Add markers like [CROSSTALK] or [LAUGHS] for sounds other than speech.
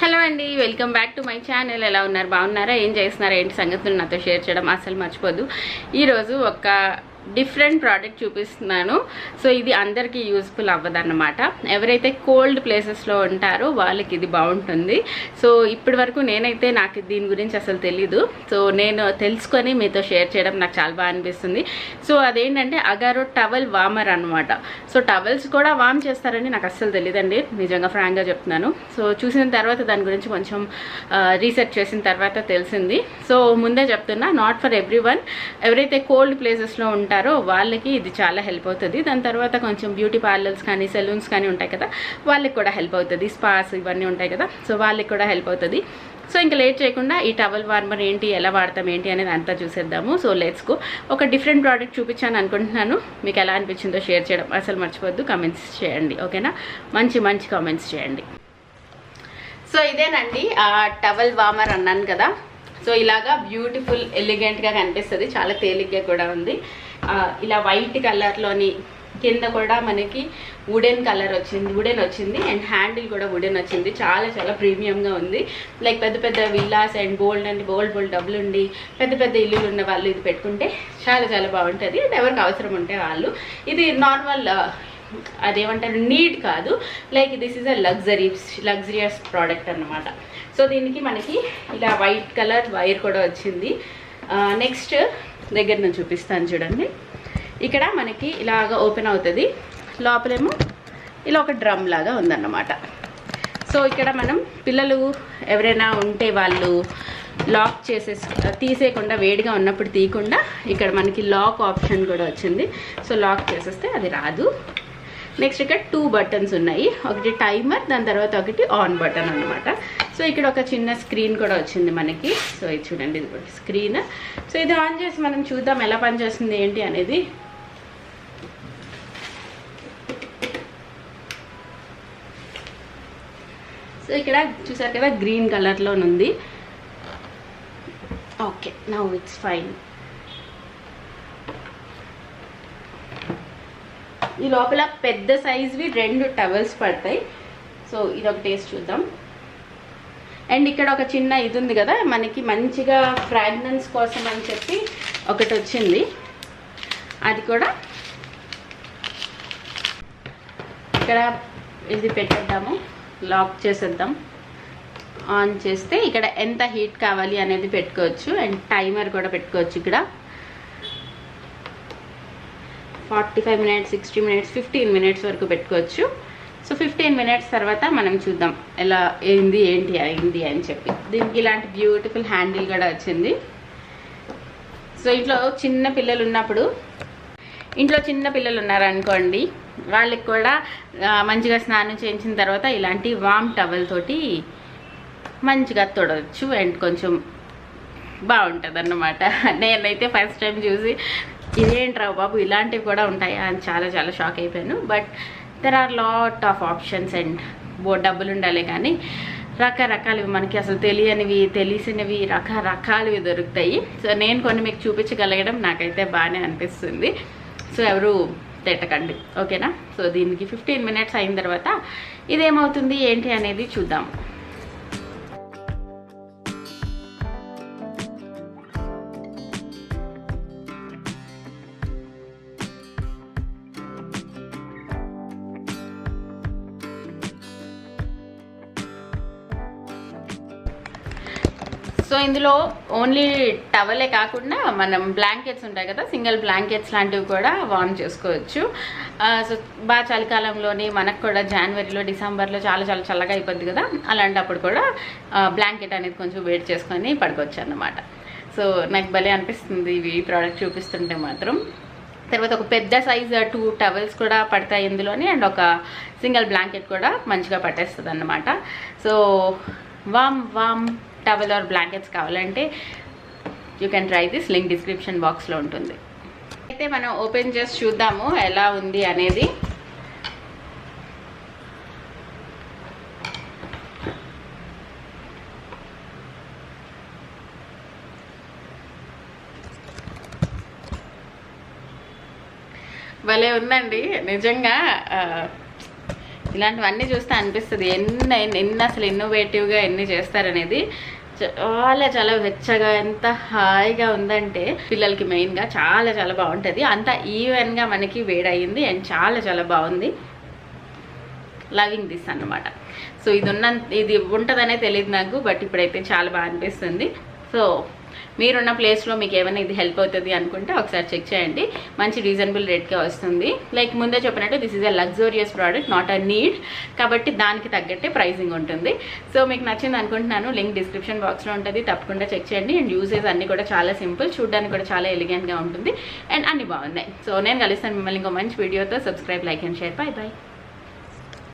Hello అండి welcome back to my channel. ఎలా ఉన్నారు? బాగున్నారా? ఏం చేస్తున్నారా? ఏంటి సంగతులు నాతో షేర్ చేయడం అసలు మర్చిపోద్దు. ఈరోజు ఒక డిఫరెంట్ ప్రోడక్ట్ చూపిస్తున్నాను. సో ఇది అందరికీ యూస్ఫుల్ అవ్వదన్నమాట. ఎవరైతే కోల్డ్ ప్లేసెస్లో ఉంటారో వాళ్ళకి ఇది బాగుంటుంది. సో ఇప్పటి వరకు నేనైతే నాకు దీని గురించి అసలు తెలీదు. సో నేను తెలుసుకొని మీతో షేర్ చేయడం నాకు చాలా బాగా అనిపిస్తుంది. సో అదేంటంటే అగారో టవల్ వామర్ అనమాట సో టవల్స్ కూడా వామ్ చేస్తారని నాకు అస్సలు తెలియదండి నిజంగా ఫ్రాంక్గా చెప్తున్నాను. సో చూసిన తర్వాత దాని గురించి కొంచెం రీసెర్చ్ చేసిన తర్వాత తెలిసింది. సో ముందే చెప్తున్నా నాట్ ఫర్ ఎవ్రీ వన్ ఎవరైతే కోల్డ్ ప్లేసెస్లో ఉంటారో వాళ్ళకి ఇది చాలా హెల్ప్ అవుతుంది. దాని తర్వాత కొంచెం బ్యూటీ పార్లర్స్ కానీ సెలూన్స్ కానీ ఉంటాయి కదా వాళ్ళకి కూడా హెల్ప్ అవుతుంది. స్పాస్ ఇవన్నీ ఉంటాయి కదా సో వాళ్ళకి కూడా హెల్ప్ అవుతుంది. సో ఇంకా లేట్ చేయకుండా ఈ టవల్ వార్మర్ ఏంటి ఎలా వాడతాం ఏంటి అనేది అంతా చూసేద్దాము. సో లెట్స్కు ఒక డిఫరెంట్ ప్రోడక్ట్ చూపించాను అనుకుంటున్నాను. మీకు ఎలా అనిపించిందో షేర్ చేయడం అసలు మర్చిపోద్దు కమెంట్స్ చేయండి ఓకేనా? మంచి మంచి కామెంట్స్ చేయండి. సో ఇదేనండి ఆ టవల్ వార్మర్ అన్నాను కదా. సో ఇలాగా బ్యూటిఫుల్ ఎలిగెంట్గా కనిపిస్తుంది. చాలా తేలిగ్గా కూడా ఉంది. ఇలా వైట్ కలర్లోని కింద కూడా మనకి వుడెన్ కలర్ వచ్చింది వుడెన్ వచ్చింది. అండ్ హ్యాండిల్ కూడా వుడెన్ వచ్చింది. చాలా చాలా ప్రీమియంగా ఉంది. లైక్ పెద్ద పెద్ద విల్లాస్ అండ్ బోల్డ్ అండ్ బోల్డ్ బోల్డ్ డబ్బులు ఉండి పెద్ద పెద్ద ఇల్లులు ఉన్న వాళ్ళు ఇది పెట్టుకుంటే చాలా చాలా బాగుంటుంది. అండ్ ఎవరికి అవసరం ఉంటే వాళ్ళు. ఇది నార్మల్ అదేమంటారు నీట్ కాదు. Like this is a luxury luxurious product అన్నమాట. సో దీనికి మనకి ఇలా వైట్ కలర్ వైర్ కూడా వచ్చింది. నెక్స్ట్ దగ్గర నుంచి చూపిస్తాను చూడండి. ఇక్కడ మనకి ఇలాగ ఓపెన్ అవుతుంది. లోపలేమో ఇలా ఒక డ్రమ్ లాగా ఉందన్నమాట. సో ఇక్కడ మనం పిల్లలు ఎవరైనా ఉంటే వాళ్ళు లాక్ చేసే తీసేయకుండా వేడిగా ఉన్నప్పుడు తీయకుండా ఇక్కడ మనకి లాక్ ఆప్షన్ కూడా వచ్చింది. సో లాక్ చేసేస్తే అది రాదు. నెక్స్ట్ ఇక్కడ టూ బటన్స్ ఉన్నాయి. ఒకటి టైమర్ దాని తర్వాత ఒకటి ఆన్ బటన్ అనమాట సో ఇక్కడ ఒక చిన్న స్క్రీన్ కూడా వచ్చింది మనకి. సో ఇది చూడండి ఇది కూడా స్క్రీన్ సో ఇది ఆన్ చేసి మనం చూద్దాం ఎలా పనిచేస్తుంది ఏంటి అనేది. సో ఇక్కడ చూసారు కదా గ్రీన్ కలర్లో ఉంది ఓకే నౌ ఇట్స్ ఫైన్ ఈ లోపల పెద్ద సైజ్వి రెండు టవల్స్ పడతాయి. సో ఇది ఒక టేస్ట్ చూద్దాం. అండ్ ఇక్కడ ఒక చిన్న ఇది ఉంది కదా మనకి మంచిగా ఫ్రాగ్రెన్స్ కోసం అని చెప్పి ఒకటి వచ్చింది. అది కూడా ఇక్కడ ఇది పెట్టేద్దాము లాక్ చేసేద్దాం. ఆన్ చేస్తే ఇక్కడ ఎంత హీట్ కావాలి అనేది పెట్టుకోవచ్చు. అండ్ టైమర్ కూడా పెట్టుకోవచ్చు ఇక్కడ. Forty five minutes sixty minutes fifteen minutes వరకు పెట్టుకోవచ్చు. సో ఫిఫ్టీన్ మినిట్స్ తర్వాత మనం చూద్దాం ఎలా ఏంది ఏంటి అయింది అని చెప్పి. దీనికి ఇలాంటి బ్యూటిఫుల్ హ్యాండిల్ కూడా వచ్చింది. సో ఇంట్లో చిన్న పిల్లలు ఉన్నప్పుడు ఇంట్లో చిన్న పిల్లలు ఉన్నారనుకోండి వాళ్ళకి కూడా మంచిగా స్నానం చేయించిన తర్వాత ఇలాంటి వామ్ టవల్ తోటి మంచిగా తొడవచ్చు అండ్ కొంచెం బాగుంటుంది అన్నమాట [LAUGHS] నేనైతే ఫస్ట్ టైం చూసి ఇదేంట్రా బాబు? ఇలాంటివి కూడా ఉంటాయా? అని చాలా చాలా షాక్ అయిపోయాను. But there are lot of options and బో డబ్బులు ఉండాలి కానీ రకరకాలవి మనకి అసలు తెలియనివి తెలిసినవి రకరకాలవి దొరుకుతాయి. సో నేను కొన్ని మీకు చూపించగలగడం నాకైతే బాగానే అనిపిస్తుంది. సో ఎవరు తిట్టకండి. ఓకేనా సో దీనికి ఫిఫ్టీన్ మినిట్స్ అయిన తర్వాత ఇదేమవుతుంది? ఏంటి అనేది చూద్దాం. సో ఇందులో ఓన్లీ టవలే కాకుండా మనం బ్లాంకెట్స్ ఉంటాయి కదా సింగిల్ బ్లాంకెట్స్ లాంటివి కూడా వార్మ్ చేసుకోవచ్చు. సో బాగా చలికాలంలోని మనకు కూడా జనవరిలో డిసెంబర్లో చాలా చాలా చల్లగా అయిపోద్ది కదా అలాంటప్పుడు కూడా బ్లాంకెట్ అనేది కొంచెం వేడి చేసుకొని పడుకోవచ్చు అన్నమాట. సో నాకు భలే అనిపిస్తుంది ఇవి ప్రోడక్ట్ చూపిస్తుంటే మాత్రం. తర్వాత ఒక పెద్ద సైజ్ టూ టవల్స్ కూడా పడతాయి ఇందులోని అండ్ ఒక సింగిల్ బ్లాంకెట్ కూడా మంచిగా పట్టేస్తుంది అన్నమాట so warm warm towel or blankets కావాలంటే you can try this link description బాక్స్లో ఉంటుంది. అయితే మనం ఓపెన్ చేసి చూద్దాము ఎలా ఉంది అనేది. భలే ఉందండి. నిజంగా ఇలాంటివన్నీ చూస్తే అనిపిస్తుంది. ఎన్ని ఎన్ని అసలు ఇన్నోవేటివ్గా ఎన్ని చేస్తారనేది. చాలా చాలా వెచ్చగా ఎంత హాయిగా ఉందంటే పిల్లలకి మెయిన్గా చాలా చాలా బాగుంటుంది. అంత ఈవెన్గా మనకి వేడయింది అండ్ చాలా చాలా బాగుంది. లవింగ్ దిస్ అన్నమాట. సో ఇది ఉన్న ఇది ఉంటుందనే తెలియదు నాకు బట్ ఇప్పుడైతే చాలా బాగా అనిపిస్తుంది. సో మీరున్న ప్లేస్లో మీకు ఏమైనా ఇది హెల్ప్ అవుతుంది అనుకుంటే ఒకసారి చెక్ చేయండి. మంచి రీజనబుల్ రేట్కే వస్తుంది. లైక్ ముందే చెప్పినట్టు this is a luxurious product not a need కాబట్టి దానికి తగ్గట్టే ప్రైసింగ్ ఉంటుంది. సో మీకు నచ్చింది అనుకుంటున్నాను. లింక్ డిస్క్రిప్షన్ బాక్స్లో ఉంటుంది. తప్పకుండా చెక్ చేయండి. అండ్ యూసేజ్ అన్నీ కూడా చాలా సింపుల్ చూడడానికి కూడా చాలా ఎలిగెంట్గా ఉంటుంది. అండ్ అన్ని బాగున్నాయి. సో నేను కలుస్తాను మిమ్మల్ని ఇంకో మంచి వీడియోతో subscribe like and share bye bye